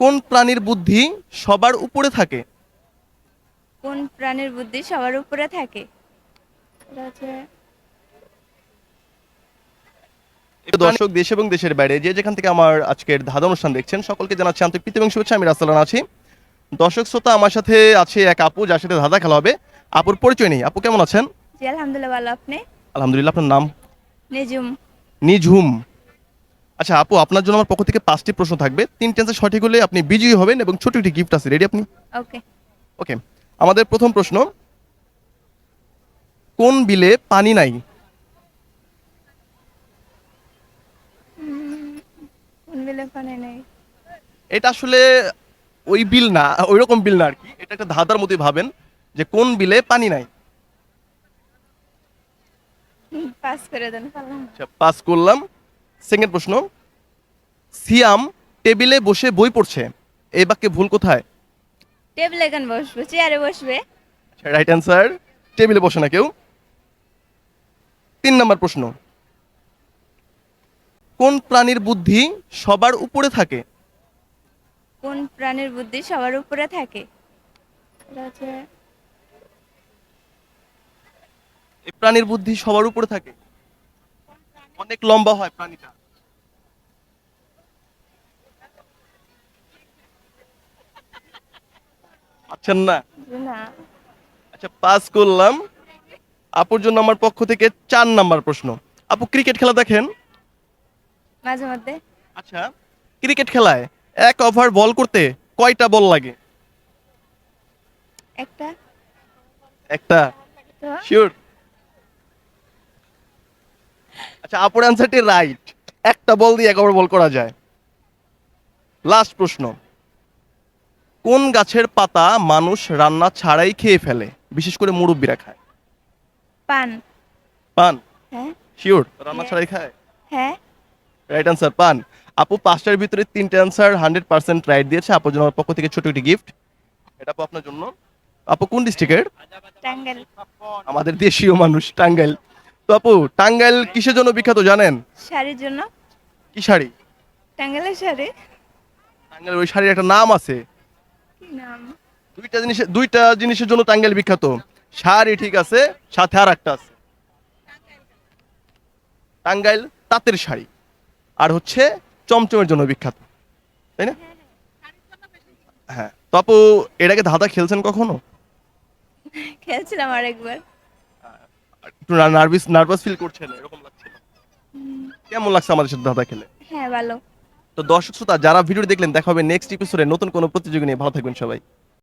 কোন প্রাণীর বুদ্ধি সবার উপরে থাকে? কোন প্রাণীর বুদ্ধি সবার উপরে থাকে? এটা হচ্ছে দর্শক দেশ এবং দেশের বাইরে যে যেখান থেকে আমার আজকের ধাঁধা অনুষ্ঠান দেখছেন সকলকে জানাচ্ছি আন্তরিক প্রীতি এবং শুভেচ্ছা। আমি রাস্তালান আছি। দর্শক শ্রোতা আমার সাথে আছে এক আপু যার সাথে ধাঁধা খেলা হবে। আপুর পরিচয় নেই। আপু কেমন আছেন? জি আলহামদুলিল্লাহ ভালো। আপনি? আলহামদুলিল্লাহ আপনার নাম? নিজুম নিঝুম। আচ্ছা আপু আপনার জন্য আমার পক্ষ থেকে পাঁচটি প্রশ্ন থাকবে। তিনটে অ্যান্সার সঠিক হলে আপনি বিজয়ী হবেন এবং ছোট একটি গিফট আছে। রেডি আপনি? ওকে ওকে আমাদের প্রথম প্রশ্ন কোন বিলে পানি নাই? কোন বিলে পানি নেই? এটা আসলে ওই বিল না ওই রকম বিল না আর কি। এটা একটা ধাঁধার মতোই ভাবেন যে কোন বিলে পানি নাই। পাস করে দেন পারলাম। আচ্ছা পাস করলাম। সেকেন্ড প্রশ্ন সিয়াম টেবিলে বসে বই পড়ছে এই বাক্যে ভুল কোথায়? টেবিলে কেন বসবে? চেয়ারে বসবে? রাইট অ্যান্সার টেবিলে বসে না কেউ। তিন নম্বর প্রশ্ন কোন প্রাণীর বুদ্ধি সবার উপরে থাকে? কোন প্রাণীর বুদ্ধি সবার উপরে থাকে? এই প্রাণীর বুদ্ধি সবার উপরে থাকে। অনেক লম্বা হয় প্রাণীটা। আচ্ছা না। আচ্ছা পাস করলাম। আপুর জন্য আমার পক্ষ থেকে চার নাম্বার প্রশ্ন। আপু ক্রিকেট খেলা দেখেন? মাঝে মধ্যে। আচ্ছা ক্রিকেট খেলায় এক ওভার বল করতে কয়টা বল লাগে? একটা। একটা। শিওর আচ্ছা আপুর অ্যান্সারটি রাইট একটা বল দিয়ে এক ওভার বল করা যায়। লাস্ট প্রশ্ন। কোন গাছের পাতা মানুষ রান্না ছাড়াই খেয়ে ফেলে? বিশেষ করে মুরব্বীরা খায়। পান। পান? হ্যাঁ। শিওর রান্না ছাড়াই খায়? হ্যাঁ। রাইট অ্যান্সার পান। আপু পাঁচটার ভিতরে তিনটে অ্যান্সার হান্ড্রেড পার্সেন্ট রাইট দিয়েছে। আপুর জন্য আমার পক্ষ থেকে ছোট একটি গিফট এটা আপু আপনার জন্য। আপু কোন ডিস্ট্রিক্টের টাঙ্গাইল। আমাদের দেশীয় মানুষ টাঙ্গাইল। তো আপু টাঙ্গাইল কিসের জন্য বিখ্যাত জানেন? শাড়ির জন্য। কি শাড়ি? টাঙ্গাইলের শাড়ি। টাঙ্গাইল ওই শাড়ির একটা নাম আছে। কি নাম? দুইটা জিনিসের দুইটা জিনিসের জন্য টাঙ্গাইল বিখ্যাত। শাড়ি ঠিক আছে সাথে আর একটা আছে। টাঙ্গাইল তাঁতের শাড়ি। আর হচ্ছে চমচমের জন্য বিখ্যাত। তাই না? হ্যাঁ। তো আপু আগে ধাঁধা খেলছেন কখনো? খেলছিলাম আরেকবার। একটু নার্ভাস নার্ভাস ফিল করছেন এরকম লাগছে। কেমন লাগছে আমাদের সাথে দাদা খেলে? হ্যাঁ ভালো। তো দর্শক শ্রোতা যারা ভিডিও দেখলেন দেখা হবে নেক্সট এপিসোডে নতুন কোনো প্রতিযোগী নিয়ে। ভালো থাকবেন সবাই।